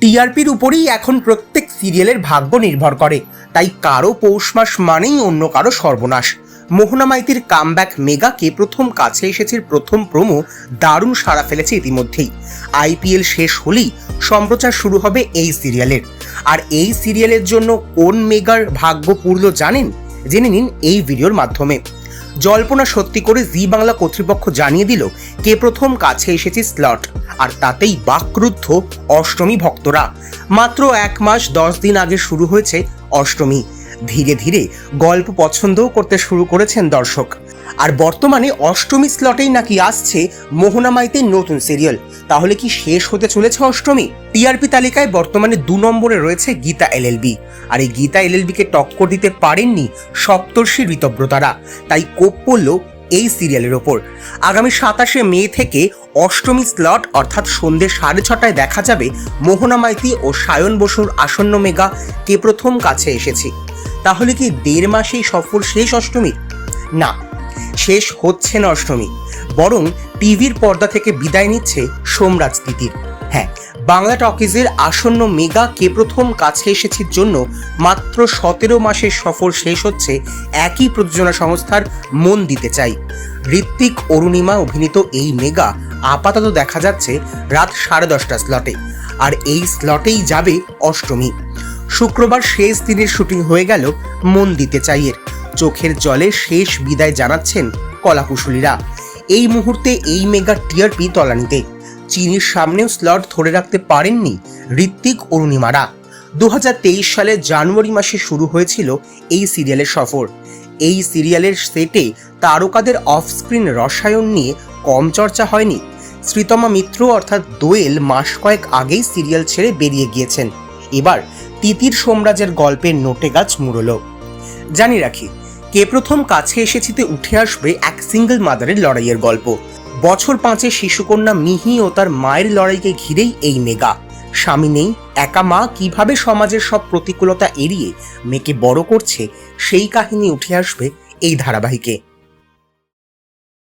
টিআরপির উপরেই এখন প্রত্যেক সিরিয়ালের ভাগ্য নির্ভর করে। তাই কারও পৌষ মাস মানেই অন্য কারও সর্বনাশ। মোহনা মাইতির কামব্যাক মেগাকে প্রথম কাছে এসেছে প্রথম প্রোমো, দারুণ সাড়া ফেলেছে ইতিমধ্যেই। আইপিএল শেষ হলেই সম্প্রচার শুরু হবে এই সিরিয়ালের। আর এই সিরিয়ালের জন্য কোন মেগার ভাগ্য পূর্ণ জানেন? জেনে নিন এই ভিডিওর মাধ্যমে। জল্পনা সত্যি করে জি বাংলা কর্তৃপক্ষ জানিয়ে দিল, কে প্রথম কাছে এসেছে স্লট, আর তাতেই বাকরুদ্ধ অষ্টমী ভক্তরা। মাত্র এক মাস দশ দিন আগে শুরু হয়েছে অষ্টমী। ধীরে ধীরে গল্প পছন্দও করতে শুরু করেছেন দর্শক। আর বর্তমানে অষ্টমী স্লটেই নাকি আসছে মোহনামাইতে নতুন সিরিয়াল তাহলে কি শেষ হতে চলেছে অষ্টমী? টিআরপি তালিকায় বর্তমানে দু নম্বরে রয়েছে গীতা এলএলবি আর এই গীতা এলএলবি কে টক্কর দিতে পারেননি সপ্তর্ষি ঋতব্রতারা। তাই কোপ পড়ল এই সিরিয়ালের ওপর। আগামী সাতাশে মে থেকে অষ্টমী স্লট অর্থাৎ সন্ধ্যে সাড়ে ছটায় দেখা যাবে মোহনা মাইতি ও সায়ন বসুর আসন্ন মেগা কে প্রথম কাছে এসেছি। তাহলে কি দেড় মাসেই সফর শেষ অষ্টমীর না, শেষ হচ্ছে না অষ্টমী। বরং টিভির পর্দা থেকে বিদায় নিচ্ছে সোমরাজ তিতির। হ্যাঁ বাংলা টকিজের আসন্ন মেগা কে প্রথম কাছে এসেছির জন্য মাত্র সতেরো মাসের সফর শেষ হচ্ছে একই প্রযোজনা সংস্থার মন দিতে চাই। ঋত্বিক অরুণিমা অভিনীত এই মেগা আপাতত দেখা যাচ্ছে রাত সাড়ে দশটা স্লটে আর এই স্লটেই যাবে অষ্টমী। শুক্রবার শেষ দিনের শুটিং হয়ে গেল মন দিতে চাইয়ের। চোখের জলে শেষ বিদায় জানাচ্ছেন কলাকুশলীরা। এই মুহূর্তে এই মেগা টিআরপি তলানিতে। চীনের সামনেও স্লট ধরে রাখতে পারেননি ঋত্বিক অরুণিমারা। দু হাজার তেইশ সালে জানুয়ারি মাসে শুরু হয়েছিল এই সিরিয়ালের সফর। এই সিরিয়ালের সেটে তারকাদের অফ স্ক্রিন রসায়ন নিয়ে কম চর্চা হয়নি। শ্রীতমা মিত্র অর্থাৎ দোয়েল মাস কয়েক আগেই সিরিয়াল ছেড়ে বেরিয়ে গিয়েছেন। এবার তিতির সোমরাজের গল্পের নোটে গাছ মুড়লো। জানি রাখি, কে প্রথম কাছে এসেছিতে উঠে আসবে এক সিঙ্গেল মাদারের লড়াইয়ের গল্প। বছর পাঁচে শিশুকন্যা মিহি ও তার মায়ের লড়াইকে ঘিরেই এই মেগা। স্বামী নেই, একা মা কীভাবে সমাজের সব প্রতিকূলতা এড়িয়ে মেয়েকে বড় করছে, সেই কাহিনী উঠে আসবে এই ধারাবাহিকে।